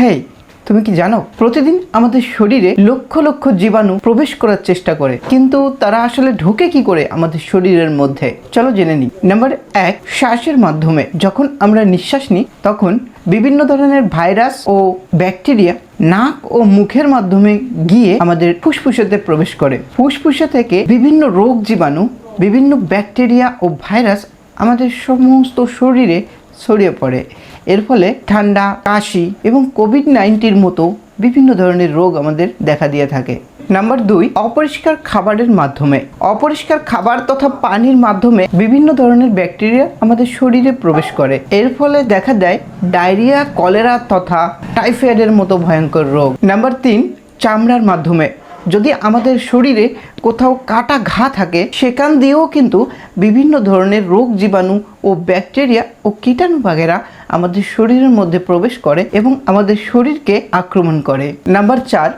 হেই, তুমি কি জানো, প্রতিদিন আমাদের শরীরে লক্ষ লক্ষ জীবাণু প্রবেশ করার চেষ্টা করে, কিন্তু তারা আসলে ঢোকে কি করে আমাদের শরীরের মধ্যে? চলো জেনে নিই। নাম্বার এক, শ্বাসের মাধ্যমে। যখন আমরা নিঃশ্বাস নিই, তখন বিভিন্ন ধরনের ভাইরাস ও ব্যাকটেরিয়া নাক ও মুখের মাধ্যমে গিয়ে আমাদের ফুসফুসেতে প্রবেশ করে। ফুসফুসে থেকে বিভিন্ন রোগ জীবাণু, বিভিন্ন ব্যাকটেরিয়া ও ভাইরাস আমাদের সমস্ত শরীরে ছড়িয়ে পড়ে। এর ফলে ঠান্ডা, কাশি এবং কোভিড নাইন্টির মতো বিভিন্ন ধরনের রোগ আমাদের দেখা দিয়ে থাকে। নাম্বার দুই, অপরিষ্কার খাবারের মাধ্যমে। অপরিষ্কার খাবার তথা পানির মাধ্যমে বিভিন্ন ধরনের ব্যাকটেরিয়া আমাদের শরীরে প্রবেশ করে। এর ফলে দেখা দেয় ডায়রিয়া, কলেরা তথা টাইফয়েডের মতো ভয়ঙ্কর রোগ। নাম্বার তিন, চামড়ার মাধ্যমে। যদি আমাদের শরীরে কোথাও কাটা ঘা থাকে, সেখান দিয়েও কিন্তু বিভিন্ন ধরনের রোগ জীবাণু ও ব্যাকটেরিয়া ও কীটাণু বাগেরা আমাদের শরীরের মধ্যে প্রবেশ করে এবং আমাদের শরীরকে আক্রমণ করে। নাম্বার চার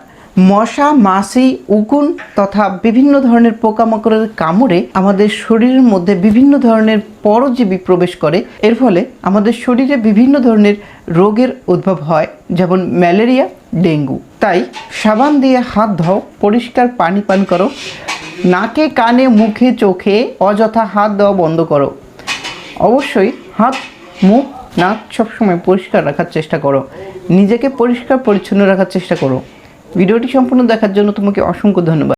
মশা, মাছি, উকুন তথা বিভিন্ন ধরনের পোকামাকড়ের কামড়ে আমাদের শরীরের মধ্যে বিভিন্ন ধরনের পরজীবী প্রবেশ করে। এর ফলে আমাদের শরীরে বিভিন্ন ধরনের রোগের উদ্ভব হয়, যেমন ম্যালেরিয়া, ডেঙ্গু। তাই সাবান দিয়ে হাত ধোও, পরিষ্কার পানি পান করো, নাকে, কানে, মুখে, চোখে অযথা হাত দেওয়া বন্ধ করো। অবশ্যই হাত, মুখ, নাক সবসময় পরিষ্কার রাখার চেষ্টা করো। নিজেকে পরিষ্কার পরিচ্ছন্ন রাখার চেষ্টা করো। ভিডিওটি সম্পূর্ণ দেখার জন্য তোমাকে অসংখ্য ধন্যবাদ।